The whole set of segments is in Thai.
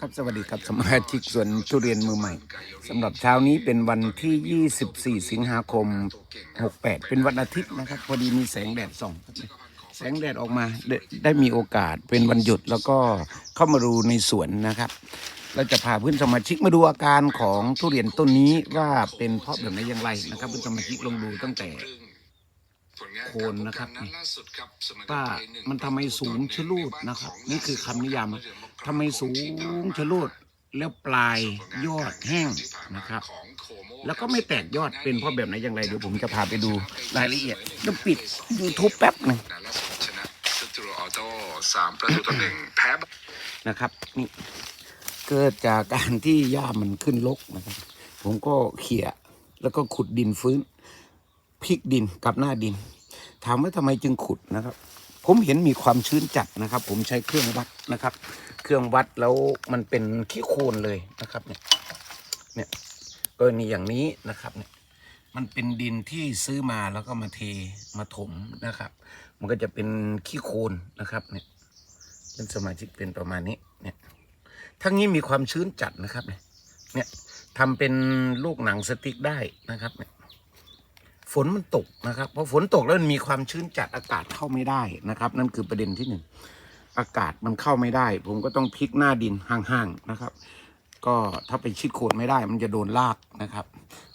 ครับสวัสดีครับสมาชิกสวนทุเรียนมือใหม่สำหรับเช้านี้เป็นวันที่ 24 สิงหาคม 68 เป็นวันอาทิตย์นะครับ พอดีมีแสงแดดส่องครับแสงแดดออกมาได้ได้มีโอกาสเป็นวันหยุดแล้วก็เข้ามาดูในสวนนะครับ เราจะพาเพื่อนสมาชิกมาดูอาการของทุเรียนต้นนี้ว่าเป็นเพราะแบบไหนอย่างไรนะครับเพื่อนสมาชิกลองดูตั้งแต่ผลงานโคนนะครับการพนั้นล่าสุดครับเสมอกันว่าไปหงมันทำไมสูงชะลูดนะครับ นี่คือคำนิยามนะ ทำไมสูงชะลูดแล้วปลายยอดแห้งนะครับ แล้วก็ไม่แตกยอดเป็นเพราะแบบไหนอย่างไรเดี๋ยวผมจะพาไปดูรายละเอียดต้องปิด YouTube แป๊บหนึ่งนัดล่าสุดชนะสตูดิโอออโต้สามประตูต่อหนึ่งแพ้นะครับนี่เกิดจากการที่หญ้ามันขึ้นรกนะครับ ผมก็เขี่ยแล้วก็ขุดดินฟื้นพลิกดินกับหน้าดิน ถามว่าทำไมจึงขุดนะครับ ผมเห็นมีความชื้นจัดนะครับ ผมใช้เครื่องวัดนะครับ เครื่องวัดแล้วมันเป็นขี้โคลนเลยนะครับเนี่ยเนี่ยกรณีอย่างนี้นะครับเนี่ยมันเป็นดินที่ซื้อมาแล้วก็มาเทมาถมนะครับ มันก็จะเป็นขี้โคลนนะครับเนี่ยเป็นสมาชิกเป็นประมาณนี้เนี่ยทั้งนี้มีความชื้นจัดนะครับเนี่ยเนี่ยทำเป็นลูกหนังสติ๊กได้นะครับเนี่ย ฝนมันตกนะครับพอฝนตกแล้วมันมีความชื้นจัดอากาศเข้าไม่ได้นะครับ นั่นคือประเด็นที่หนึ่งอากาศมันเข้าไม่ได้ ผมก็ต้องพลิกหน้าดินห่างๆนะครับ ก็ถ้าไปชิดโคนไม่ได้ มันจะโดนลากนะครับ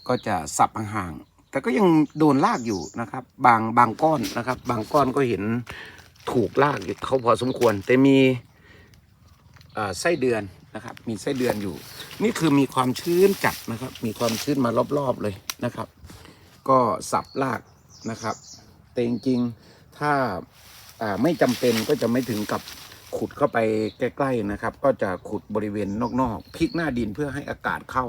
ก็จะสับห่างๆแต่ก็ยังโดนลากอยู่นะครับ บางบางก้อนนะครับ บางก้อนก็เห็นถูกลากอยู่เขาพอสมควร แต่มีอ่าไส้เดือนนะครับ มีไส้เดือนอยู่ นี่คือมีความชื้นจัดนะครับ มีความชื้นมารอบๆเลยนะครับ ก็สับลากนะครับ แต่จริงๆถ้าาไม่จำเป็นก็จะไม่ถึงกับขุดเข้าไปใกล้ๆนะครับ ก็จะขุดบริเวณนอกๆพลิกหน้าดินเพื่อให้อากาศเข้า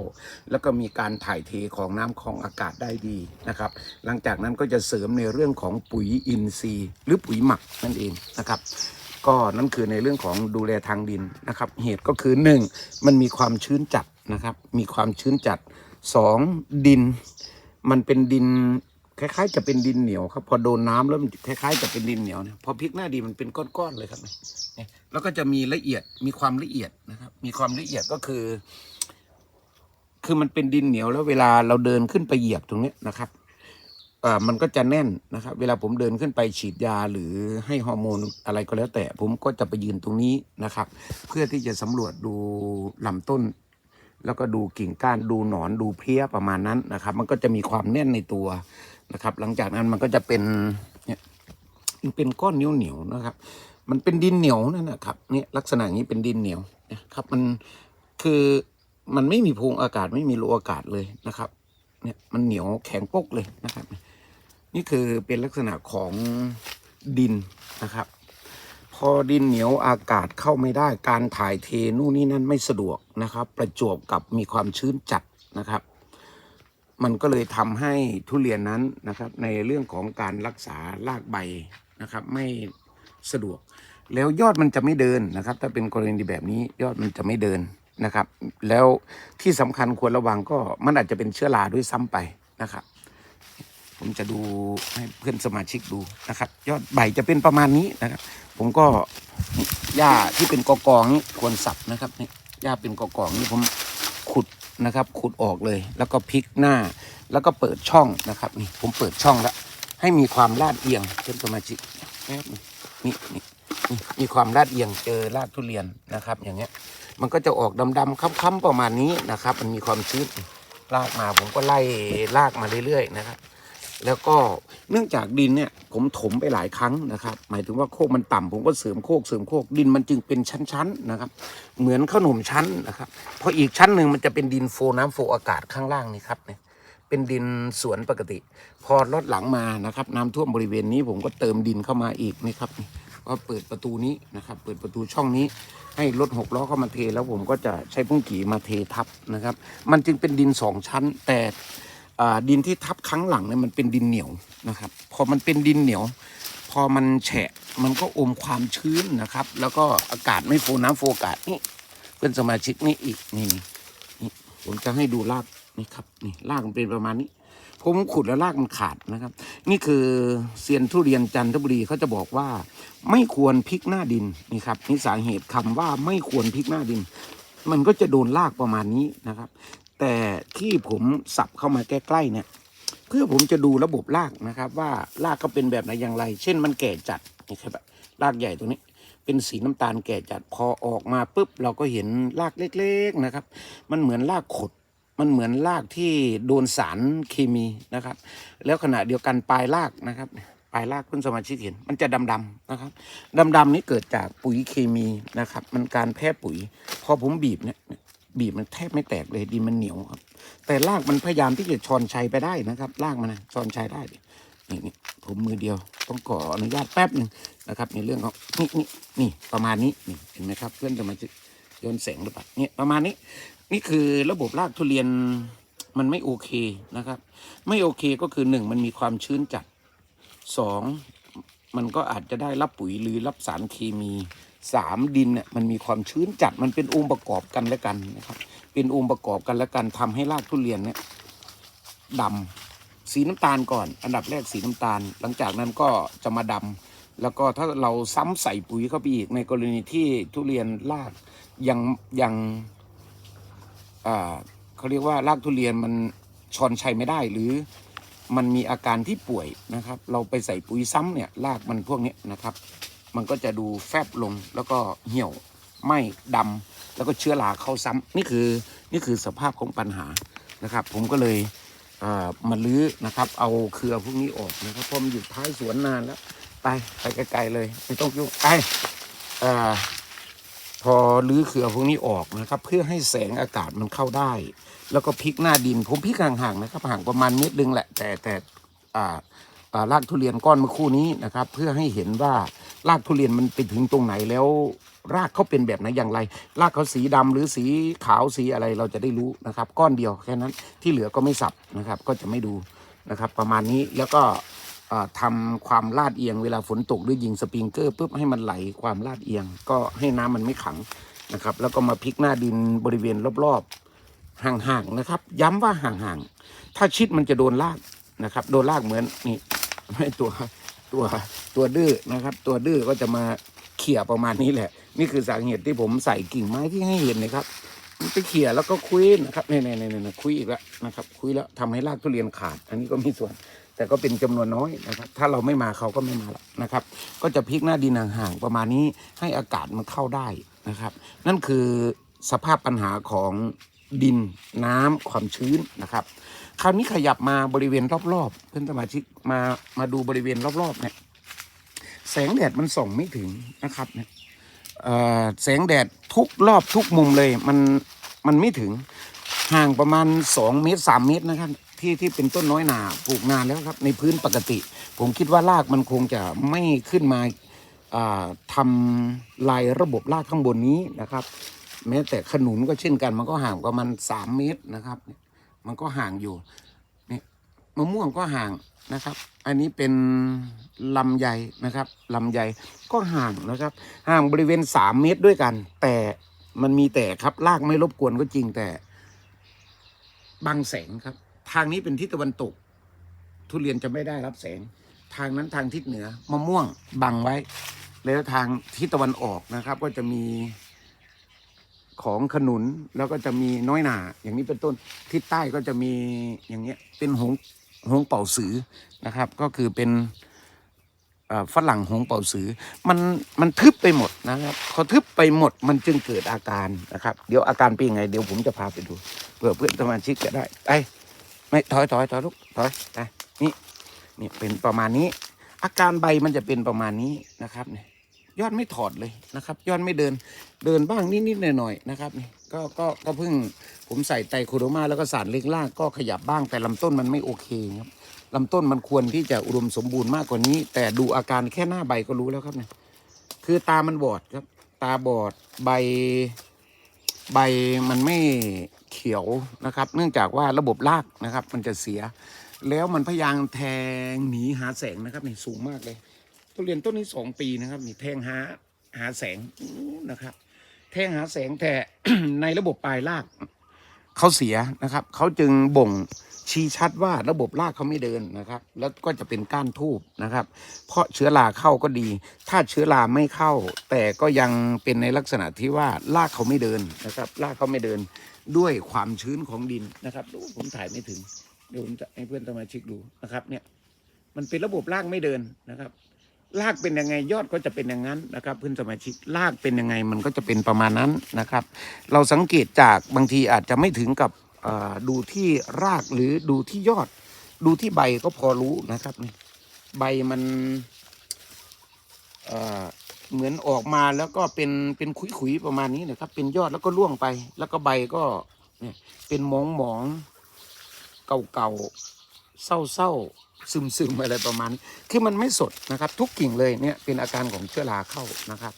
แล้วก็มีการถ่ายเทของน้ำของอากาศได้ดีนะครับ หลังจากนั้นก็จะเสริมในเรื่องของปุ๋ยอินทรีย์ หรือปุ๋ยหมักนั่นเองนะครับ ก็นั่นคือในเรื่องของดูแลทางดินนะครับ เหตุก็คือหนึ่งมันมีความชื้นจัดนะครับ มีความชื้นจัดสองดิน มันเป็นดิน คล้ายๆ จะเป็นดินเหนียวครับ พอโดนน้ำแล้วมันคล้ายๆ จะเป็นดินเหนียวเนี่ยพอพลิกหน้าดินมันเป็นก้อนๆเลยครับเนี่ยแล้วก็จะมีละเอียดมีความละเอียดนะครับ มีความละเอียดก็คือ คือมันเป็นดินเหนียวแล้วเวลาเราเดินขึ้นไปเหยียบตรงเนี้ยนะครับเอ่อมันก็จะแน่นนะครับ เวลาผมเดินขึ้นไปฉีดยาหรือให้ฮอร์โมนอะไรก็แล้วแต่ผมก็จะไปยืนตรงนี้นะครับ เพื่อที่จะสำรวจดูลำต้น แล้วก็ดูกิ่งก้านดูหนอนดูเพี้ยประมาณนั้นนะครับ มันก็จะมีความแน่นในตัวนะครับ หลังจากนั้นมันก็จะเป็นเนี่ยเป็นก้อนเหนียวเหนียวๆนะครับ มันเป็นดินเหนียวนั่นนะครับเนี่ยลักษณะนี้เป็นดินเหนียวนะครับ มันคือมันไม่มีพรงอากาศไม่มีรูอากาศเลยนะครับ เนี่ยมันเหนียวแข็งปกเลยนะครับ นี่คือเป็นลักษณะของดินนะครับ พอดินเหนียวอากาศเข้าไม่ได้การถ่ายเทนู่นนี่นั่นไม่สะดวกนะครับ ประจวบกับมีความชื้นจัดนะครับ มันก็เลยทำให้ทุเรียนนั้นนะครับ ในเรื่องของการรักษารากใบนะครับ ไม่สะดวก แล้วยอดมันจะไม่เดินนะครับ ถ้าเป็นกรณีแบบนี้ยอดมันจะไม่เดินนะครับ แล้วที่สำคัญควรระวังก็มันอาจจะเป็นเชื้อราด้วยซ้ำไปนะครับ ผมจะดูให้เพื่อนสมาชิกดูนะครับ ยอดใบจะเป็นประมาณนี้นะครับ ผมก็หญ้าที่เป็นกอกองนี่ควรสับนะครับนี่หญ้าเป็นกอกองนี่ผมขุดนะครับ ขุดออกเลย แล้วก็พลิกหน้า แล้วก็เปิดช่องนะครับ นี่ผมเปิดช่องแล้วให้มีความลาดเอียงเพื่อนสมาชิกนี่นี่นี่มีความลาดเอียงเจอรากทุเรียนนะครับ อย่างเงี้ย มันก็จะออกดำๆค้ำๆประมาณนี้นะครับ มันมีความชื้นลากมาผมก็ไล่ลากมาเรื่อยๆนะครับ แล้วก็เนื่องจากดินเนี่ย ผมถมไปหลายครั้งนะครับ หมายถึงว่าโคกมันต่ำผมก็เสริมโคกเสริมโคกดินมันจึงเป็นชั้นๆนะครับ เหมือนขนมชั้นนะครับพออีกชั้นหนึ่งมันจะเป็นดินโฟน้ำโฟอากาศข้างล่างนี่ครับเนี่ยเป็นดินสวนปกติ พอลดหลังมานะครับน้ำท่วมบริเวณนี้ผมก็เติมดินเข้ามาอีกนี่ครับก็เปิดประตูนี้นะครับ เปิดประตูช่องนี้ ให้รถหกล้อเข้ามาเท แล้วผมก็จะใช้พุ่งกี่มาเททับนะครับ มันจึงเป็นดินสองชั้นแต่ ดินที่ทับครั้งหลังเนี่ยมันเป็นดินเหนียวนะครับ พอมันเป็นดินเหนียว พอมันแฉะมันก็อมความชื้นนะครับ แล้วก็อากาศไม่โฟน้ำโฟอากาศนี่เพื่อนสมาชิกนี่อีกนี่นี่นี่ผมจะให้ดูรากนี่ครับนี่รากมันเป็นประมาณนี้ ผมขุดแล้วรากมันขาดนะครับ นี่คือเซียนทุเรียนจันทบุรีเขาจะบอกว่า ไม่ควรพลิกหน้าดินนี่ครับนี่สาเหตุคำว่าไม่ควรพลิกหน้าดิน มันก็จะโดนรากประมาณนี้นะครับ แต่ที่ผมสับเข้ามาใกล้ๆเนี่ย เพื่อผมจะดูระบบรากนะครับ ว่ารากเขาเป็นแบบไหนอย่างไร เช่นมันแก่จัดนี่ครับรากใหญ่ตรงนี้ เป็นสีน้ำตาลแก่จัดพอออกมาปุ๊บเราก็เห็นรากเล็ก ๆนะครับ มันเหมือนรากขดมันเหมือนรากที่โดนสารเคมีนะครับ แล้วขณะเดียวกันปลายรากนะครับปลายรากเพื่อนสมาชิกเห็น มันจะดำๆนะครับดำๆนี้เกิดจากปุ๋ยเคมีนะครับ มันการแพ้ปุ๋ย พอผมบีบเนี่ย บีบมันแทบไม่แตกเลยดินมันเหนียวครับ แต่รากมันพยายามที่จะชอนชัยไปได้นะครับรากมันนะชอนชัยได้นี่นี่ผมมือเดียวต้องขออนุญาตแป๊บหนึ่งนะครับ ในเรื่องของนี่นี่นี่ประมาณนี้นี่เห็นไหมครับ เพื่อนสมาชิกย้อนแสงหรือเปล่าเนี่ยประมาณนี้ นี่คือระบบรากทุเรียนมันไม่โอเคนะครับ ไม่โอเคก็คือหนึ่งมันมีความชื้นจัดสองมันก็อาจจะได้รับปุ๋ยหรือรับสารเคมี สามดินเนี่ยมันมีความชื้นจัดมันเป็นองค์ประกอบกันและกันนะครับ เป็นองค์ประกอบกันและกันทำให้รากทุเรียนเนี่ยดำสีน้ำตาลก่อน อันดับแรกสีน้ำตาล หลังจากนั้นก็จะมาดำแล้วก็ถ้าเราซ้ำใส่ปุ๋ยเข้าไปอีกในกรณีที่ทุเรียนรากยังยังอ่าเขาเรียกว่ารากทุเรียนมันชอนชัยไม่ได้หรือมันมีอาการที่ป่วยนะครับ เราไปใส่ปุ๋ยซ้ำเนี่ยรากมันพวกนี้นะครับ มันก็จะดูแฟบลงแล้วก็เหี่ยวไหม้ดำแล้วก็เชื้อราเข้าซ้ำนี่คือนี่คือสภาพของปัญหานะครับ ผมก็เลยเอ่อมาลื้อนะครับ เอาเครือพวกนี้ออกนะครับเพราะมันอยู่ท้ายสวนนานแล้ว ไปไปไกลๆเลยไม่ต้องยุ่งไปพอรื้อเครือพวกนี้ออกนะครับ เพื่อให้แสงอากาศมันเข้าได้ แล้วก็พลิกหน้าดิน ผมพลิกห่างๆนะครับห่างประมาณเมตรนึงแหละ แต่แต่อ่าอ่ารากทุเรียนก้อนเมื่อคู่นี้นะครับ เพื่อให้เห็นว่า รากทุเรียนมันไปถึงตรงไหนแล้วรากเขาเป็นแบบไหนอย่างไร รากเขาสีดำหรือสีขาวสีอะไรเราจะได้รู้นะครับ ก้อนเดียวแค่นั้นที่เหลือก็ไม่สับนะครับ ก็จะไม่ดูนะครับ ประมาณนี้แล้วก็อ่าทำความลาดเอียงเวลาฝนตกด้วยยิงสปริงเกอร์ปุ๊บให้มันไหลความลาดเอียง ก็ให้น้ำมันไม่ขังนะครับ แล้วก็มาพลิกหน้าดินบริเวณรอบๆห่างๆนะครับ ย้ำว่าห่างๆถ้าชิดมันจะโดนลากนะครับ โดนลากเหมือนนี่ไม่ตัว ตัวตัวดื้อนะครับ ตัวดื้อก็จะมาเขี่ยประมาณนี้แหละ นี่คือสาเหตุที่ผมใส่กิ่งไม้ที่ให้เห็นนะครับไปเขี่ยแล้วก็คุยนะครับเนี่ยเนี่ยเนี่ยเน่คุยอีกแล้วนะครับ คุยแล้วทำให้รากทุเรียนขาด อันนี้ก็มีส่วน แต่ก็เป็นจำนวนน้อยนะครับ ถ้าเราไม่มาเขาก็ไม่มาหรอกนะครับ ก็จะพลิกหน้าดินห่างๆประมาณนี้ให้อากาศมันเข้าได้นะครับ นั่นคือสภาพปัญหาของดินน้ำความชื้นนะครับ คราวนี้ขยับมาบริเวณรอบๆเพื่อนสมาชิกมามาดูบริเวณรอบๆเนี่ยแสงแดดมันส่องไม่ถึงนะครับเนี่ยแสงแดดทุกรอบทุกมุมเลยมันมันไม่ถึงห่างประมาณ 2 เมตร 3 เมตรนะครับ ที่ที่เป็นต้นน้อยหนาปลูกนานแล้วครับ ในพื้นปกติ ผมคิดว่ารากมันคงจะไม่ขึ้นมาอ่าทำลายระบบรากข้างบนนี้นะครับ แม้แต่ขนุนก็เช่นกันมันก็ห่างประมาณ 3 เมตรนะครับเนี่ย มันก็ห่างอยู่นี่มะม่วงก็ห่างนะครับ อันนี้เป็นลำไยนะครับลำไยก็ห่างนะครับ ห่างบริเวณ3เมตรด้วยกัน แต่มันมีแต่ครับรากไม่รบกวนก็จริงแต่บังแสงครับ ทางนี้เป็นทิศตะวันตก ทุเรียนจะไม่ได้รับแสง ทางนั้นทางทิศเหนือมะม่วงบังไว้ แล้วทางทิศตะวันออกนะครับ ก็จะมี ของขนุนแล้วก็จะมีน้อยหนาอย่างนี้เป็นต้นทิศใต้ก็จะมีอย่างเงี้ยเป็นหงหงเป่าสือนะครับ ก็คือเป็นฝรั่งหงเป่าสือมันมันทึบไปหมดนะครับพอทึบไปหมดมันจึงเกิดอาการนะครับ เดี๋ยวอาการเป็นยังไงเดี๋ยวผมจะพาไปดูเพื่อเพื่อนสมาชิกจะได้ไปไม่ถอยถอยถอยลูกถอยไปนี่นี่เป็นประมาณนี้ อาการใบมันจะเป็นประมาณนี้นะครับเนี่ย ยอดไม่ถอดเลยนะครับ ยอดไม่เดินเดินบ้างนิดๆหน่อยๆนะครับนี่ก็ก็ก็เพิ่งผมใส่ไตโคโดมาแล้วก็สารเล็กล่างก็ขยับบ้างแต่ลำต้นมันไม่โอเคครับลำต้นมันควรที่จะอุดมสมบูรณ์มากกว่านี้ แต่ดูอาการแค่หน้าใบก็รู้แล้วครับเนี่ยคือตามันบอดครับ ตาบอดใบ ใบมันไม่เขียวนะครับ เนื่องจากว่าระบบรากนะครับ มันจะเสีย แล้วมันพยายามแทงหนีหาแสงนะครับนี่สูงมากเลย ทุเรียนต้นนี้สองปีนะครับนี่แทงหาหาแสงนะครับ แทงหาแสงแต่ในระบบปลายรากเขาเสียนะครับ เขาจึงบ่งชชี้ชัดว่าระบบรากเขาไม่เดินนะครับ แล้วก็จะเป็นก้านทูบนะครับ เพราะเชื้อราเข้าก็ดี ถ้าเชื้อราไม่เข้า แต่ก็ยังเป็นในลักษณะที่ว่ารากเขาไม่เดินนะครับรากเขาไม่เดินด้วยความชื้นของดินนะครับดูผมถ่ายไม่ถึงเดี๋ยวผมจะให้เพื่อนสมาชิกดูนะครับ เนี่ย มันเป็นระบบรากไม่เดินนะครับ รากเป็นยังไงยอดก็จะเป็นอย่างนั้นนะครับ เพื่อนสมาชิกรากเป็นยังไงมันก็จะเป็นประมาณนั้นนะครับ เราสังเกตจากบางทีอาจจะไม่ถึงกับดูที่รากหรือดูที่ยอด ดูที่ใบก็พอรู้นะครับนี่ใบมันเเหมือนออกมาแล้วก็เป็นเป็นขุยๆประมาณนี้นะครับ เป็นยอดแล้วก็ร่วงไป แล้วก็ใบก็เนี่ยเป็นมองหมองๆเก่าๆเศร้าๆ ซึมๆอะไรประมาณนี้คือมันไม่สดนะครับ ทุกกิ่งเลยเนี่ยเป็นอาการของเชื้อราเข้านะครับ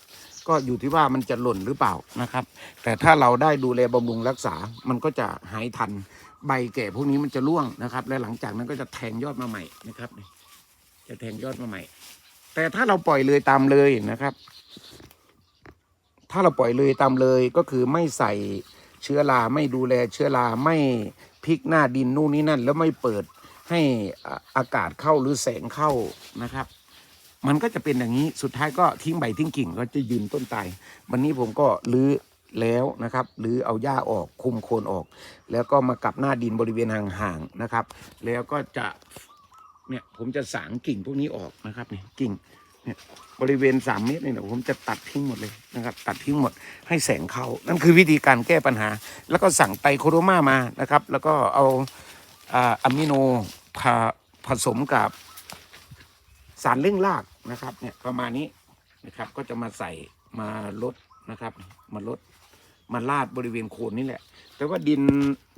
ก็อยู่ที่ว่ามันจะหล่นหรือเปล่านะครับ แต่ถ้าเราได้ดูแลบำรุงรักษา มันก็จะหายทัน ใบแก่พวกนี้มันจะร่วงนะครับ และหลังจากนั้นก็จะแทงยอดมาใหม่นะครับ จะแทงยอดมาใหม่ แต่ถ้าเราปล่อยเลยตามเลยนะครับ ถ้าเราปล่อยเลยตามเลยก็คือไม่ใส่เชื้อราไม่ดูแลเชื้อราไม่พลิกหน้าดินนู่นนี่นั่น แล้วไม่เปิด ให้อากาศเข้าหรือแสงเข้านะครับ มันก็จะเป็นอย่างนี้สุดท้ายก็ทิ้งใบทิ้งกิ่งก็จะยืนต้นตายวันนี้ผมก็รื้อแล้วนะครับหรือเอาหญ้าออกคุมโคนออก แล้วก็มากลับหน้าดินบริเวณห่างๆนะครับ แล้วก็จะเนี่ยผมจะสางกิ่งพวกนี้ออกนะครับเนี่ยกิ่งเนี่ยบริเวณสามเมตรเนี่ยผมจะตัดทิ้งหมดเลยนะครับ ตัดทิ้งหมดให้แสงเข้านั่นคือวิธีการแก้ปัญหา แล้วก็สั่งไตรโคโรมามานะครับ แล้วก็เอาอ่าอะมิโน ผผสมกับสารเร่งรากนะครับ เนี่ยประมาณนี้นะครับ ก็จะมาใส่มาลดนะครับ มาลดมาลาดบริเวณโคนนี่แหละ แต่ว่าดิน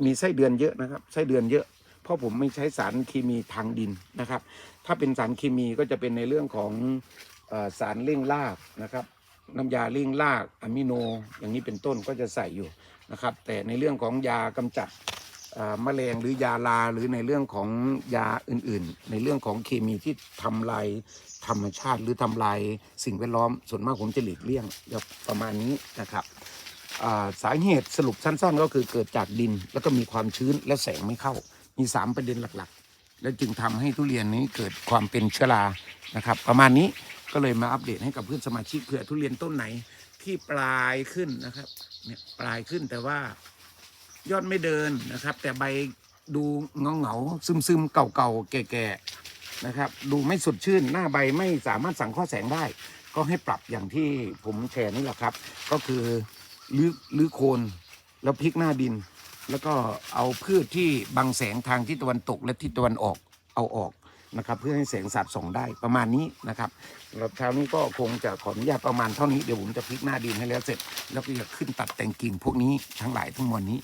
มีไส้เดือนเยอะนะครับไส้เดือนเยอะ เพราะผมไม่ใช้สารเคมีทางดินนะครับ ถ้าเป็นสารเคมีก็จะเป็นในเรื่องของอสารเร่งรากนะครับ น้ำยาเร่งรากอะมิโน อย่างนี้เป็นต้นก็จะใส่อยู่นะครับ แต่ในเรื่องของยากำจัด อ่าแมลงหรือยาลาหรือในเรื่องของยาอื่นๆ ในเรื่องของเคมีที่ทำลายธรรมชาติหรือทำลายสิ่งแวดล้อม ส่วนมากผมจะหลีกเลี่ยงแบบประมาณนี้นะครับสาเหตุสรุปสั้นๆ ก็คือเกิดจากดินแล้วก็มีความชื้นและแสงไม่เข้า มี 3 ประเด็นหลักๆ และจึงทำให้ทุเรียนนี้เกิดความเป็นเชื้อรานะครับ ประมาณนี้ก็เลยมาอัปเดตให้กับเพื่อนสมาชิกเผื่อทุเรียนต้นไหนที่ปลายขึ้นนะครับเนี่ยปลายขึ้นแต่ว่า ยอดไม่เดินนะครับ แต่ใบดูเงาเงาซึมซึมเก่าเก่าแก่แก่นะครับ ดูไม่สดชื่นหน้าใบไม่สามารถสังเคราะห์แสงได้ ก็ให้ปรับอย่างที่ผมแชร์นี่แหละครับ ก็คือลื้อลื้อโคนแล้วพลิกหน้าดิน แล้วก็เอาพืชที่บังแสงทางทิศตะวันตกและทิศตะวันออกเอาออกนะครับ เพื่อให้แสงสาดส่องได้ประมาณนี้นะครับสำหรับเช้านี้ก็คงจะขออนุญาตประมาณเท่านี้เดี๋ยวผมจะพลิกหน้าดินให้แล้วเสร็จ แล้วก็จะขึ้นตัดแต่งกิ่งพวกนี้ทั้งหลายทั้งมวลนี้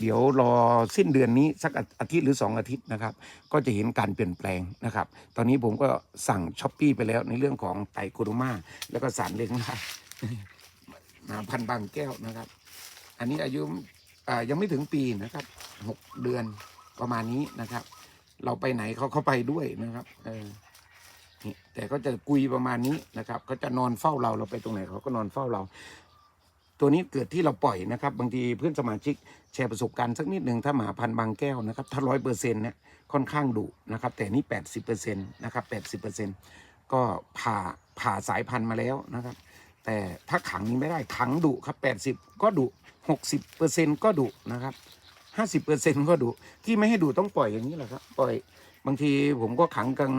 เดี๋ยวรอสิ้นเดือนนี้สักอาทิตย์หรือ 2 อาทิตย์นะครับ ก็จะเห็นการเปลี่ยนแปลงนะครับ ตอนนี้ผมก็สั่งช้อปปี้ไปแล้วในเรื่องของไตโคโรมาแล้วก็สารเลี้ยงรากมาพันบางแก้วนะครับ อันนี้อายุยังไม่ถึงปีนะครับหกเดือนประมาณนี้นะครับ เราไปไหนเขาเขาไปด้วยนะครับเออแต่ก็จะกุยประมาณนี้นะครับเขาจะนอนเฝ้าเราเราไปตรงไหนเขาก็นอนเฝ้าเรา ตัวนี้เกิดที่เราปล่อยนะครับ บางทีเพื่อนสมาชิกแชร์ประสบการณ์สักนิดหนึ่งถ้าหมาพันบางแก้วนะครับถ้าร้อยเปอร์เซ็นต์เนี่ยค่อนข้างดุนะครับ แต่นี่แปดสิบเปอร์เซ็นต์นะครับแปดสิบเปอร์เซ็นต์ก็ผ่าผ่าสายพันธุ์มาแล้วนะครับ แต่ถ้าขังนี้ไม่ได้ขังดุครับแปดสิบก็ดุหกสิบเปอร์เซ็นต์ก็ดุนะครับห้าสิบเปอร์เซ็นต์ก็ดุที่ไม่ให้ดุต้องปล่อยอย่างนี้แหละครับปล่อยบางทีผมก็ขังกลาง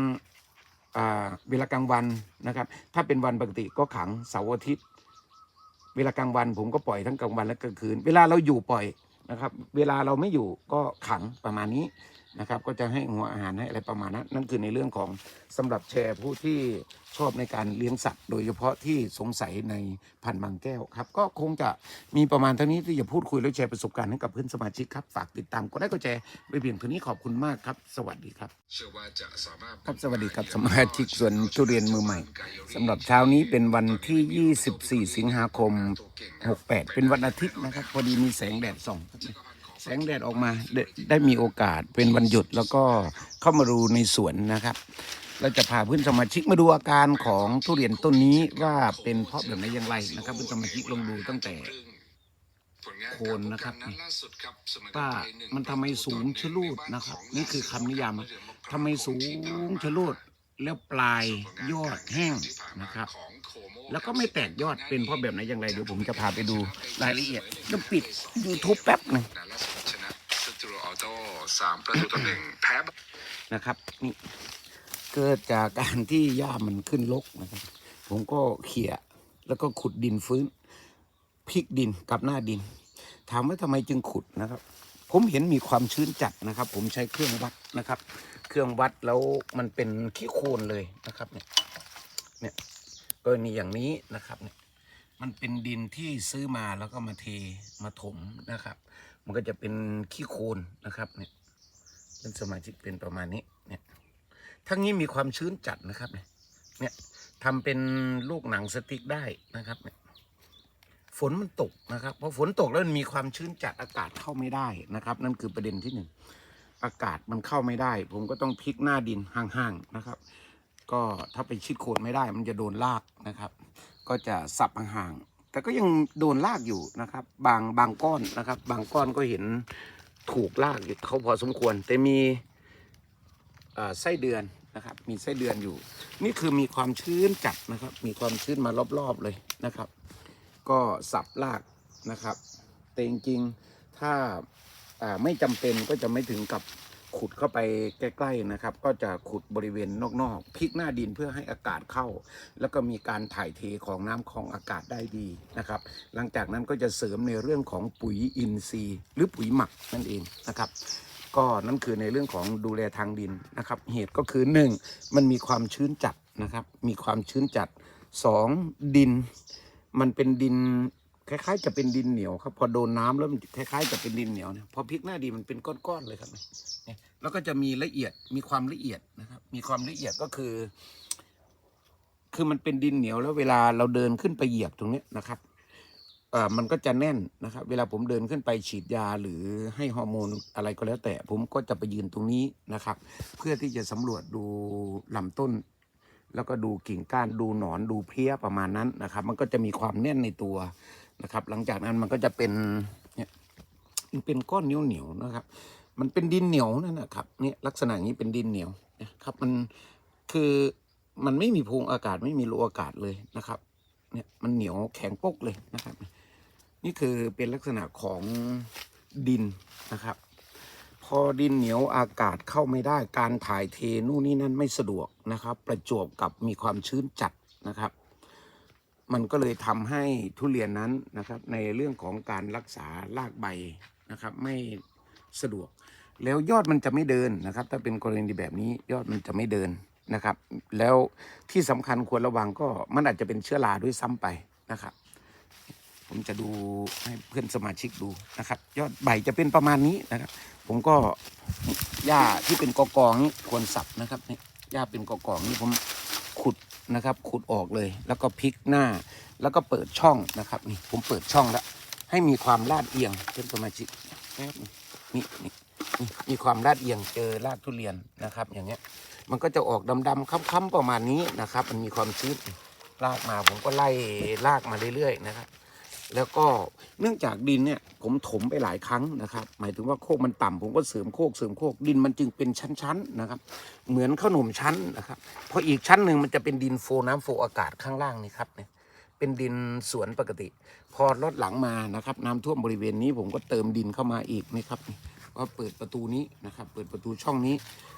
อ่าเวลากลางวันนะครับ ถ้าเป็นวันปกติก็ขังเสาร์อาทิตย์ เวลากลางวันผมก็ปล่อยทั้งกลางวันและกลางคืน เวลาเราอยู่ปล่อยนะครับ เวลาเราไม่อยู่ก็ขังประมาณนี้ นะครับ ก็จะให้หัวอาหารให้อะไรประมาณนั้นนั่นคือในเรื่องของสำหรับแชร์ผู้ที่ชอบในการเลี้ยงสัตว์ โดยเฉพาะที่สงสัยในพันธุ์บางแก้วครับ ก็คงจะมีประมาณเท่านี้ที่จะพูดคุยและแชร์ประสบการณ์ให้กับเพื่อนสมาชิกครับ ฝากติดตามก็ได้ก็แชร์ไปเพียงเท่านี้ขอบคุณมากครับ สวัสดีครับเชื่อว่าจะสามารถครับสวัสดีครับสมาชิกสวนทุเรียนมือใหม่สำหรับเช้านี้เป็นวันที่ 24 สิงหาคม 68 เป็นวันอาทิตย์นะครับพอดีมีแสงแดดส่องครับ แสงแดดออกมาได้ได้มีโอกาสเป็นวันหยุดแล้วก็เข้ามาดูในสวนนะครับ เราจะพาเพื่อนสมาชิกมาดูอาการของทุเรียนต้นนี้ว่าเป็นเพราะแบบไหนอย่างไรนะครับ เพื่อนสมาชิกลองดูตั้งแต่โคนนะครับแต่นี่ล่ามอว่ากัไปหงมันทำไมสูงชะลูดนะครับ นี่คือคำนิยามเมื่าทำไมสูงชะลูด แล้วปลายยอดแห้งนะครับ แล้วก็ไม่แตกยอดเป็นเพราะแบบไหนอย่างไรเดี๋ยวผมจะพาไปดูรายละเอียดแล้วปิด YouTube แป๊บหนึงแต่ล่าสุดชนะสตูดิโอออโต้สามประตูต่อหนึ่งแพ้นะครับนี่เกิดจากการที่หญ้ามันขึ้นรกนะครับ ผมก็เขี่ยแล้วก็ขุดดินฟื้นพลิกดินกับหน้าดิน ถามว่าทำไมจึงขุดนะครับ ผมเห็นมีความชื้นจัดนะครับ ผมใช้เครื่องวัดนะครับ เครื่องวัดแล้วมันเป็นขี้โคลนเลยนะครับเนี่ยเนี่ยกรณีอย่างนี้นะครับเนี่ยมันเป็นดินที่ซื้อมาแล้วก็มาเทมาถมนะครับ มันก็จะเป็นขี้โคลนนะครับเนี่ยเป็นสมาชิกเป็นประมาณนี้เนี่ยทั้งนี้มีความชื้นจัดนะครับเนี่ยเนี่ยทำเป็นลูกหนังสติ๊กได้นะครับเนี่ยฝนมันตกนะครับพอฝนตกแล้วมันมีความชื้นจัดอากาศเข้าไม่ได้นะครับ นั่นคือประเด็นที่หนึ่ง อากาศมันเข้าไม่ได้ ผมก็ต้องพลิกหน้าดินห่างๆนะครับ ก็ถ้าไปชิดโคนไม่ได้มันจะโดนลากนะครับ ก็จะสับห่างๆแต่ก็ยังโดนลากอยู่นะครับ บางบางก้อนนะครับ บางก้อนก็เห็นถูกลากอยู่เขาพอสมควร แต่มีอ่อไส้เดือนนะครับ มีไส้เดือนอยู่ นี่คือมีความชื้นจัดนะครับ มีความชื้นมารอบๆเลยนะครับ ก็สับลากนะครับ แต่จริงๆถ้า ไม่จำเป็นก็จะไม่ถึงกับขุดเข้าไปใกล้ๆนะครับ ก็จะขุดบริเวณนอกๆพลิกหน้าดินเพื่อให้อากาศเข้า แล้วก็มีการถ่ายเทของน้ำของอากาศได้ดีนะครับ หลังจากนั้นก็จะเสริมในเรื่องของปุ๋ยอินทรีย์ หรือปุ๋ยหมักนั่นเองนะครับ ก็นั่นคือในเรื่องของดูแลทางดินนะครับ เหตุก็คือหนึ่งมันมีความชื้นจัดนะครับ มีความชื้นจัดสองดิน มันเป็นดิน คล้าย ๆ จะเป็นดินเหนียวครับพอโดนน้ำแล้วมันคล้าย ๆ จะเป็นดินเหนียวเนะพอพลิกหน้าดินมันเป็นก้อนๆเลยครับเนี่ยแล้วก็จะมีละเอียดมีความละเอียดนะครับ มีความละเอียดก็คือ คือมันเป็นดินเหนียวแล้วเวลาเราเดินขึ้นไปเหยียบตรงเนี้ยนะครับเอ่อมันก็จะแน่นนะครับ เวลาผมเดินขึ้นไปฉีดยาหรือให้ฮอร์โมนอะไรก็แล้ว แต่ผมก็จะไปยืนตรงนี้นะครับ เพื่อที่จะสำรวจดูลำต้น แล้วก็ดูกิ่งก้านดูหนอนดูเพลี้ยประมาณนั้นนะครับ มันก็จะมีความแน่นในตัว นะครับ หลังจากนั้นมันก็จะเป็นเนี่ยมันเป็นก้อนเหนียวเหนียวๆนะครับ มันเป็นดินเหนียวนั่นนะครับเนี่ยลักษณะนี้เป็นดินเหนียวนะครับมันคือมันไม่มีพรงอากาศไม่มีรูอากาศเลยนะครับเนี่ยมันเหนียวแข็งปกเลยนะครับ นี่คือเป็นลักษณะของดินนะครับ พอดินเหนียวอากาศเข้าไม่ได้การถ่ายเทนู่นนี่นั่นไม่สะดวกนะครับ ประจวบกับมีความชื้นจัดนะครับ มันก็เลยทำให้ทุเรียนนั้นนะครับ ในเรื่องของการรักษารากใบนะครับ ไม่สะดวก แล้วยอดมันจะไม่เดินนะครับ ถ้าเป็นกรณีแบบนี้ยอดมันจะไม่เดินนะครับ แล้วที่สำคัญควรระวังก็มันอาจจะเป็นเชื้อราด้วยซ้ำไปนะครับ ผมจะดูให้เพื่อนสมาชิกดูนะครับ ยอดใบจะเป็นประมาณนี้นะครับ ผมก็หญ้าที่เป็นกอกองนี่ควรสับนะครับนี่หญ้าเป็นกอกองนี่ผมขุด นะครับ ขุดออกเลย แล้วก็พลิกหน้า แล้วก็เปิดช่องนะครับ นี่ผมเปิดช่องแล้ว ให้มีความลาดเอียงเพื่อนสมาชิกนี่นี่นี่มีความลาดเอียงเจอลาดทุเรียนนะครับ อย่างเงี้ย มันก็จะออกดำๆค้ำๆประมาณนี้นะครับ มันมีความชื้นลากมาผมก็ไล่ลากมาเรื่อยๆนะครับ แล้วก็เนื่องจากดินเนี่ยผมถมไปหลายครั้งนะครับ หมายถึงว่าโคกมันต่ำผมก็เสริมโคกเสริมโคกดินมันจึงเป็นชั้นๆนะครับ เหมือนขนมชั้นนะครับพออีกชั้นหนึ่งมันจะเป็นดินโฟน้ำโฟอากาศข้างล่างนี่ครับเนี่ยเป็นดินสวนปกติ พอรถหลังมานะครับน้ำท่วมบริเวณนี้ผมก็เติมดินเข้ามาอีกนะครับก็เปิดประตูนี้นะครับ เปิดประตูช่องนี้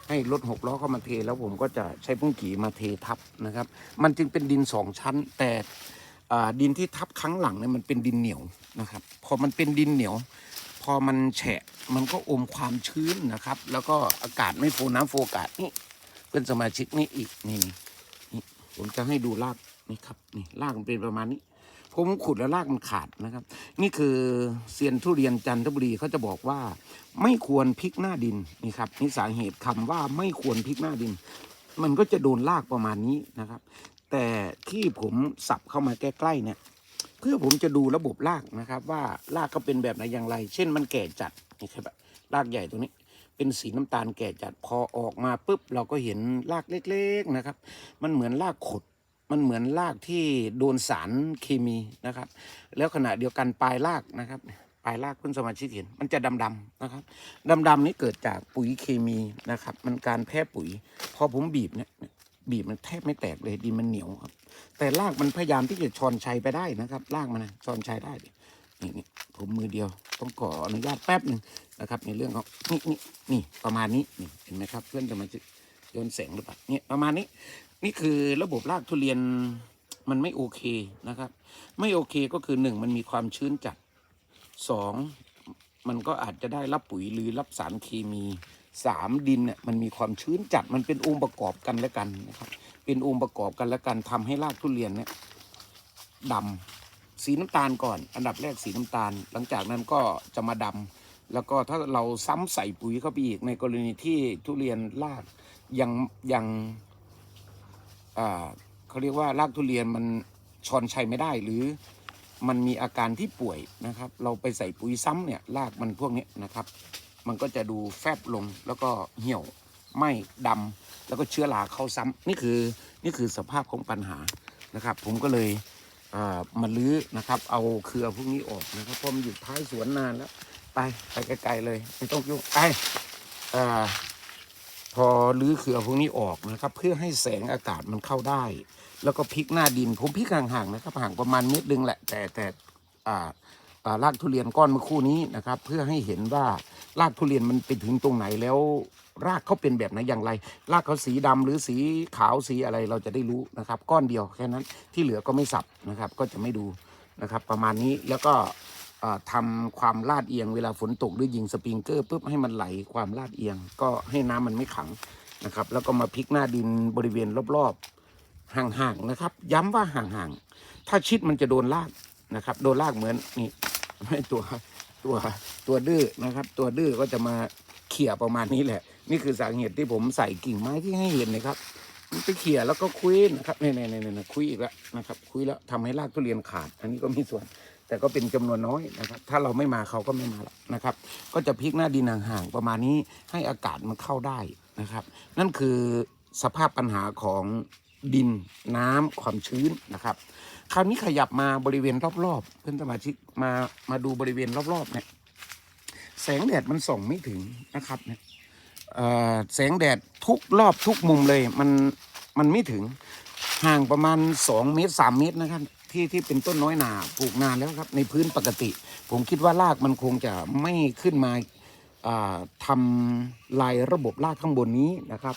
ให้รถหกล้อเข้ามาเท แล้วผมก็จะใช้พุ่งกี่มาเททับนะครับ มันจึงเป็นดินสองชั้นแต่ ดินที่ทับครั้งหลังเนี่ยมันเป็นดินเหนียวนะครับ พอมันเป็นดินเหนียว พอมันแฉะมันก็อมความชื้นนะครับ แล้วก็อากาศไม่โฟน้ำโฟอากาศนี่เพื่อนสมาชิกนี่อีกนี่นี่นี่ผมจะให้ดูรากนี่ครับนี่รากมันเป็นประมาณนี้ผมขุดแล้วรากมันขาดนะครับ นี่คือเซียนทุเรียนจันทบุรีเขาจะบอกว่า ไม่ควรพลิกหน้าดินนี่ครับนี่สาเหตุคำว่าไม่ควรพลิกหน้าดิน มันก็จะโดนลากประมาณนี้นะครับ แต่ที่ผมสับเข้ามาใกล้ๆเนี่ย เพื่อผมจะดูระบบรากนะครับ ว่ารากก็เป็นแบบไหนอย่างไร เช่นมันแก่จัดนี่ครับรากใหญ่ตรงนี้ เป็นสีน้ำตาลแก่จัดพอออกมาปุ๊บเราก็เห็นรากเล็กๆนะครับ มันเหมือนรากขดมันเหมือนรากที่โดนสารเคมีนะครับ แล้วขณะเดียวกันปลายรากนะครับปลายรากเพื่อนสมาชิกเห็น มันจะดำๆนะครับดำๆนี่เกิดจากปุ๋ยเคมีนะครับ มันการแพ้ปุ๋ย พอผมบีบเนี่ย บีบมันแทบไม่แตกเลยดินมันเหนียวครับ แต่รากมันพยายามที่จะชอนชัยไปได้นะครับรากมันนะชอนชัยได้นี่นี่ผมมือเดียวต้องขออนุญาตแป๊บหนึ่งนะครับ ในเรื่องของนี่นี่นี่ประมาณนี้นี่เห็นไหมครับ เพื่อนจะมาโยนแสงหรือเปล่าเนี่ยประมาณนี้ นี่คือระบบรากทุเรียนมันไม่โอเคนะครับ ไม่โอเคก็คือหนึ่งมันมีความชื้นจัดสองมันก็อาจจะได้รับปุ๋ยหรือรับสารเคมี สามดินเนี่ยมันมีความชื้นจัดมันเป็นองค์ประกอบกันและกันนะครับ เป็นองค์ประกอบกันและกันทำให้รากทุเรียนเนี่ยดำสีน้ำตาลก่อน อันดับแรกสีน้ำตาล หลังจากนั้นก็จะมาดำแล้วก็ถ้าเราซ้ำใส่ปุ๋ยเข้าไปอีกในกรณีที่ทุเรียนรากยังยังอ่าเขาเรียกว่ารากทุเรียนมันชอนชัยไม่ได้หรือมันมีอาการที่ป่วยนะครับ เราไปใส่ปุ๋ยซ้ำเนี่ยรากมันพวกนี้นะครับ มันก็จะดูแฟบลงแล้วก็เหี่ยวไหม้ดำแล้วก็เชื้อราเข้าซ้ำนี่คือนี่คือสภาพของปัญหานะครับ ผมก็เลยเอ่อมาลื้อนะครับ เอาเครือพวกนี้ออกนะครับเพราะมันอยู่ท้ายสวนนานแล้ว ไปไปไกลๆเลยไม่ต้องยุ่งไปเอ่อพอลื้อเครือพวกนี้ออกนะครับ เพื่อให้แสงอากาศมันเข้าได้ แล้วก็พลิกหน้าดิน ผมพลิกห่างๆนะครับห่างประมาณเมตรหนึงแหละ แต่แต่อ่าอ่ารากทุเรียนก้อนเมื่อคู่นี้นะครับ เพื่อให้เห็นว่า รากทุเรียนมันไปถึงตรงไหนแล้ว รากเขาเป็นแบบไหนอย่างไร รากเขาสีดำหรือสีขาวสีอะไรเราจะได้รู้นะครับ ก้อนเดียวแค่นั้นที่เหลือก็ไม่สับนะครับ ก็จะไม่ดูนะครับ ประมาณนี้แล้วก็ทำาความลาดเอียงเวลาฝนตกหรือยิงสปริงเกอร์ปุ๊บให้มันไหลความลาดเอียง ก็ให้น้ำมันไม่ขังนะครับ แล้วก็มาพลิกหน้าดินบริเวณรอบๆห่างๆนะครับ ย้ำว่าห่างๆถ้าชิดมันจะโดนลากนะครับ โดนลากเหมือนนี่ไม่ตัว ตัวตัวดื้อนะครับ ตัวดื้อก็จะมาเขี่ยประมาณนี้แหละ นี่คือสาเหตุที่ผมใส่กิ่งไม้ที่ให้เห็นนะครับมันไปเขี่ยแล้วก็คุยนะครับเนี่ยเนี่ยเนี่ยเน่คุยอีกแล้วนะครับคุยแล้วทำให้รากทุเรียนขาด อันนี้ก็มีส่วน แต่ก็เป็นจำนวนน้อยนะครับ ถ้าเราไม่มาเขาก็ไม่มาหรอกนะครับ ก็จะพลิกหน้าดินห่างๆประมาณนี้ให้อากาศมันเข้าได้นะครับ นั่นคือสภาพปัญหาของดินน้ำความชื้นนะครับ คราวนี้ขยับมาบริเวณรอบๆเพื่อนสมาชิกมามาดูบริเวณรอบๆเนี่ยแสงแดดมันส่องไม่ถึงนะครับเนี่ยแสงแดดทุกรอบทุกมุมเลยมันมันไม่ถึงห่างประมาณ 2 เมตร 3 เมตรนะครับ ที่ที่เป็นต้นน้อยหนาปลูกนานแล้วครับ ในพื้นปกติ ผมคิดว่ารากมันคงจะไม่ขึ้นมาอ่าทำลายระบบรากข้างบนนี้นะครับ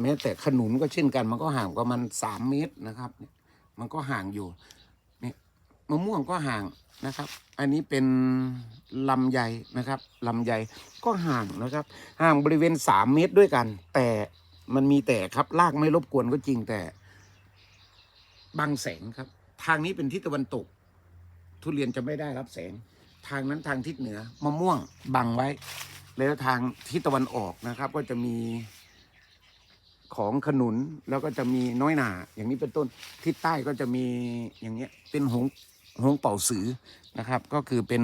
แม้แต่ขนุนก็เช่นกันมันก็ห่างประมาณ 3 เมตรนะครับ มันก็ห่างอยู่นี่มะม่วงก็ห่างนะครับ อันนี้เป็นลำไยนะครับลำไยก็ห่างนะครับ ห่างบริเวณสามเมตรด้วยกัน แต่มันมีแต่ครับรากไม่รบกวนก็จริงแต่บังแสงครับ ทางนี้เป็นทิศตะวันตก ทุเรียนจะไม่ได้รับแสง ทางนั้นทางทิศเหนือมะม่วงบังไว้ แล้วทางทิศตะวันออกนะครับ ก็จะมี ของขนุนแล้วก็จะมีน้อยหนาอย่างนี้เป็นต้นทิศใต้ก็จะมีอย่างเงี้ยเป็นหงหงเป่าสือนะครับ ก็คือเป็น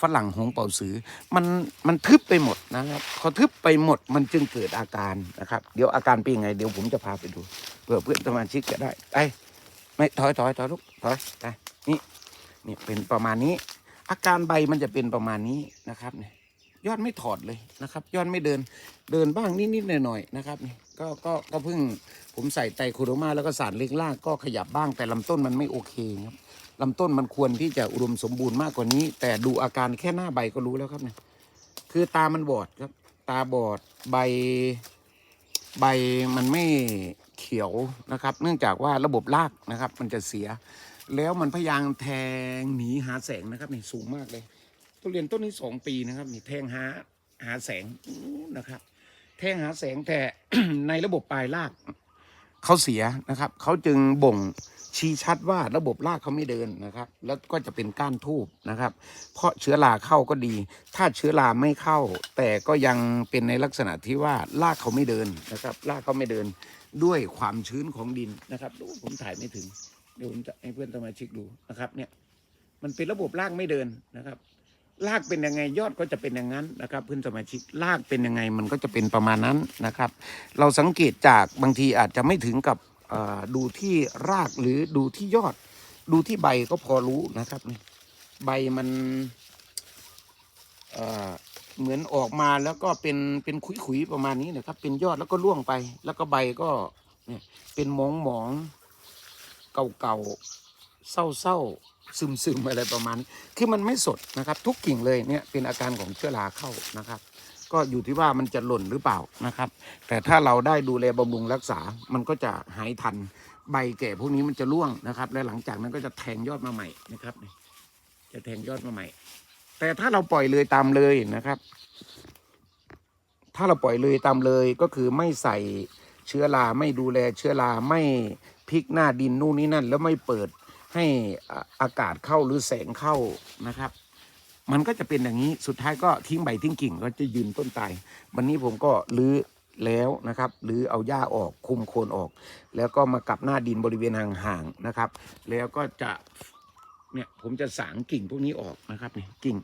ฝรั่งหงเป่าสือมันมันทึบไปหมดนะครับพอทึบไปหมดมันจึงเกิดอาการนะครับ เดี๋ยวอาการเป็นยังไง เดี๋ยวผมจะพาไปดูเพื่อเพื่อนสมาชิกจะได้ไปไม่ถอยถอยถอยลูกถอยไปนี่นี่เป็นประมาณนี้ อาการใบมันจะเป็นประมาณนี้นะครับเนี่ย ยอดไม่ถอดเลยนะครับ ยอดไม่เดินเดินบ้างนิดๆหน่อยๆนะครับนี่ก็ก็ก็เพิ่งผมใส่ไตรโคโดมาแล้วก็สารเล็กล่างก็ขยับบ้างแต่ลำต้นมันไม่โอเคครับลำต้นมันควรที่จะอุดมสมบูรณ์มากกว่านี้ แต่ดูอาการแค่หน้าใบก็รู้แล้วครับเนี่ยคือตามันบอดครับ ตาบอดใบ ใบมันไม่เขียวนะครับ เนื่องจากว่าระบบรากนะครับ มันจะเสีย แล้วมันพยายามแทงหนีหาแสงนะครับนี่สูงมากเลย ทุเรียนต้นนี้สองปีนะครับนี่แทงหาหาแสงนะครับ แทงหาแสงแต่ในระบบปลายรากเขาเสียนะครับเขาจึงบ่งชี้ชัดว่าระบบรากเขาไม่เดินนะครับ แล้วก็จะเป็นก้านทูบนะครับ เพราะเชื้อราเข้าก็ดี ถ้าเชื้อราไม่เข้า แต่ก็ยังเป็นในลักษณะที่ว่ารากเขาไม่เดินนะครับ รากเขาไม่เดินด้วยความชื้นของดินนะครับดูผมถ่ายไม่ถึงเดี๋ยวผมจะให้เพื่อนสมาชิกดูนะครับ เนี่ย มันเป็นระบบรากไม่เดินนะครับ รากเป็นยังไงยอดก็จะเป็นอย่างนั้นนะครับเพื่อนสมาชิกรากเป็นยังไงมันก็จะเป็นประมาณนั้นนะครับ เราสังเกตจากบางทีอาจจะไม่ถึงกับดูที่รากหรือดูที่ยอด ดูที่ใบก็พอรู้นะครับใบมันเหมือนออกมาแล้วก็เป็นเป็นขุยๆประมาณนี้นะครับ เป็นยอดแล้วก็ร่วงไป แล้วก็ใบก็เนี่ยเป็นมองมองๆเก่าๆเศร้าๆ ซึมๆอะไรประมาณนี้คือมันไม่สดนะครับ ทุกกิ่งเลยเนี่ยเป็นอาการของเชื้อราเข้านะครับ ก็อยู่ที่ว่ามันจะหล่นหรือเปล่านะครับ แต่ถ้าเราได้ดูแลบำรุงรักษา มันก็จะหายทัน ใบแก่พวกนี้มันจะร่วงนะครับ และหลังจากนั้นก็จะแทงยอดมาใหม่นะครับ จะแทงยอดมาใหม่ แต่ถ้าเราปล่อยเลยตามเลยนะครับ ถ้าเราปล่อยเลยตามเลยก็คือไม่ใส่เชื้อราไม่ดูแลเชื้อราไม่พลิกหน้าดินนู่นนี่นั่น แล้วไม่เปิด ให้อากาศเข้าหรือแสงเข้านะครับ มันก็จะเป็นอย่างนี้สุดท้ายก็ทิ้งใบทิ้งกิ่งก็จะยืนต้นตายวันนี้ผมก็รื้อแล้วนะครับหรือเอาหญ้าออกคุมโคนออก แล้วก็มากับหน้าดินบริเวณห่างๆนะครับ แล้วก็จะเนี่ยผมจะสางกิ่งพวกนี้ออกนะครับนี่กิ่ง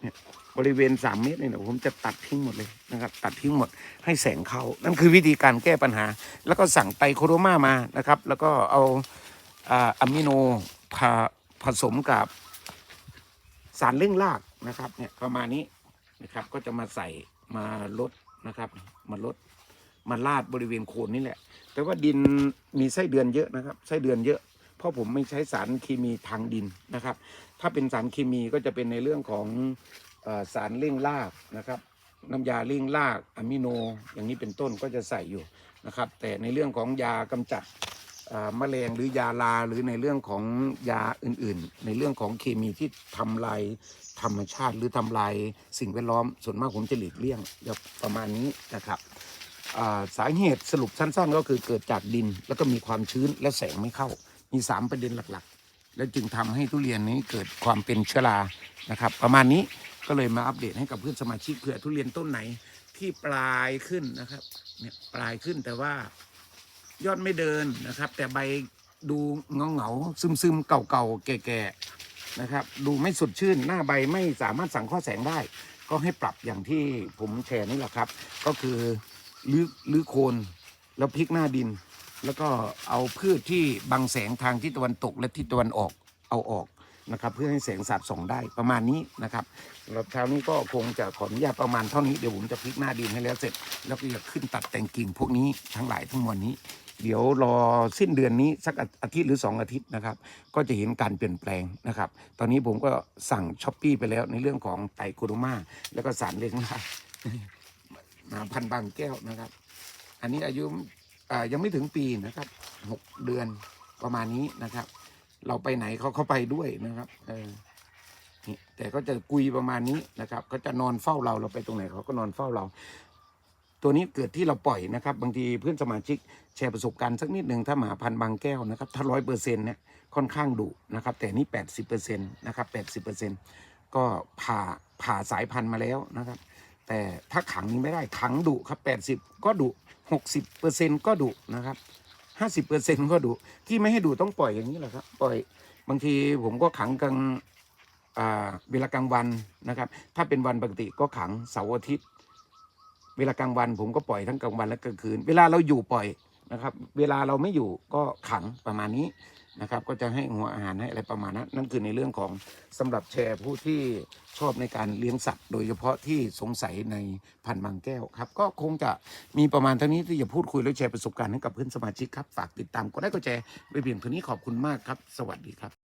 เนี่ยบริเวณสามเมตรเนี่ยผมจะตัดทิ้งหมดเลยนะครับ ตัดทิ้งหมดให้แสงเข้านั่นคือวิธีการแก้ปัญหา แล้วก็สั่งไตรโคโรมามานะครับ แล้วก็เอา อะมิโนผผสมกับสารเร่งรากนะครับเนี่ยประมาณนี้นะครับก็จะมาใส่มาลดนะครับมาลดมาลาดบริเวณโคนนี่แหละ แต่ว่าดินมีไส้เดือนเยอะนะครับไส้เดือนเยอะ เพราะผมไม่ใช้สารเคมีทางดินนะครับ ถ้าเป็นสารเคมีก็จะเป็นในเรื่องของอสารเร่งรากนะครับ น้ำยาเร่งรากอะมิโน อย่างนี้เป็นต้นก็จะใส่อยู่นะครับ แต่ในเรื่องของยากำจัด อ่าแมลงหรือยาลาหรือในเรื่องของยาอื่นๆ ในเรื่องของเคมีที่ทำลายธรรมชาติหรือทำลายสิ่งแวดล้อม ส่วนมากผมจะหลีกเลี่ยงจะประมาณนี้นะครับสาเหตุสรุปสั้นๆ ก็คือเกิดจากดินแล้วก็มีความชื้นและแสงไม่เข้า มี 3 ประเด็นหลักๆ แล้วจึงทำให้ทุเรียนนี้เกิดความเป็นเชื้อรานะครับ ประมาณนี้ก็เลยมาอัปเดตให้กับเพื่อนสมาชิกเผื่อทุเรียนต้นไหนที่ปลายขึ้นนะครับเนี่ยปลายขึ้นแต่ว่า ยอดไม่เดินนะครับ แต่ใบดูเงาเงาซึมซึมเก่าเก่าแก่แก่นะครับ ดูไม่สดชื่นหน้าใบไม่สามารถสังเคราะห์แสงได้ ก็ให้ปรับอย่างที่ผมแชร์นี่แหละครับ ก็คือลื้อลื้อโคนแล้วพลิกหน้าดิน แล้วก็เอาพืชที่บังแสงทางทิศตะวันตกและทิศตะวันออกเอาออกนะครับเพื่อให้แสงสาดส่องได้ประมาณนี้นะครับสำหรับเช้านี้ก็คงจะขออนุญาตประมาณเท่านี้เดี๋ยวผมจะพลิกหน้าดินให้แล้วเสร็จ แล้วก็จะขึ้นตัดแต่งกิ่งพวกนี้ทั้งหลายทั้งมวลนี้ เดี๋ยวรอสิ้นเดือนนี้สักอาทิตย์หรือ 2 อาทิตย์นะครับ ก็จะเห็นการเปลี่ยนแปลงนะครับ ตอนนี้ผมก็สั่งช้อปปี้ไปแล้วในเรื่องของไตโคโดมาแล้วก็สารเลี้ยงรากมาพันบางแก้วนะครับ อันนี้อายุยังไม่ถึงปีนะครับหกเดือนประมาณนี้นะครับ เราไปไหนเขาเขาไปด้วยนะครับเออแต่ก็จะกุยประมาณนี้นะครับ ก็จะนอนเฝ้าเราเราไปตรงไหนเขาก็นอนเฝ้าเรา ตัวนี้เกิดที่เราปล่อยนะครับ บางทีเพื่อนสมาชิกแชร์ประสบการณ์สักนิดหนึ่งถ้าหมาพันบางแก้วนะครับ ถ้าร้อยเปอร์เซ็นต์เนี่ยค่อนข้างดุนะครับ แต่นี่แปดสิบเปอร์เซ็นต์นะครับแปดสิบเปอร์เซ็นต์ก็ผ่าผ่าสายพันธุ์มาแล้วนะครับ แต่ถ้าขังนี้ไม่ได้ขังดุครับแปดสิบก็ดุหกสิบเปอร์เซ็นต์ก็ดุนะครับห้าสิบเปอร์เซ็นต์ก็ดุที่ไม่ให้ดุต้องปล่อยอย่างนี้แหละครับปล่อยบางทีผมก็ขังกลางเวลากลางวันนะครับ ถ้าเป็นวันปกติก็ขังเสาร์อาทิตย์ เวลากลางวันผมก็ปล่อยทั้งกลางวันและกลางคืน เวลาเราอยู่ปล่อยนะครับ เวลาเราไม่อยู่ก็ขังประมาณนี้นะครับ ก็จะให้หัวอาหารให้อะไรประมาณนั้นนั่นคือในเรื่องของสำหรับแชร์ผู้ที่ชอบในการเลี้ยงสัตว์ โดยเฉพาะที่สงสัยในพันธุ์บางแก้วครับ ก็คงจะมีประมาณเท่านี้ที่จะพูดคุยและแชร์ประสบการณ์ให้กับเพื่อนสมาชิกครับ ฝากติดตามก็ได้ก็แชร์ไปเพียงเท่านี้ขอบคุณมากครับ สวัสดีครับ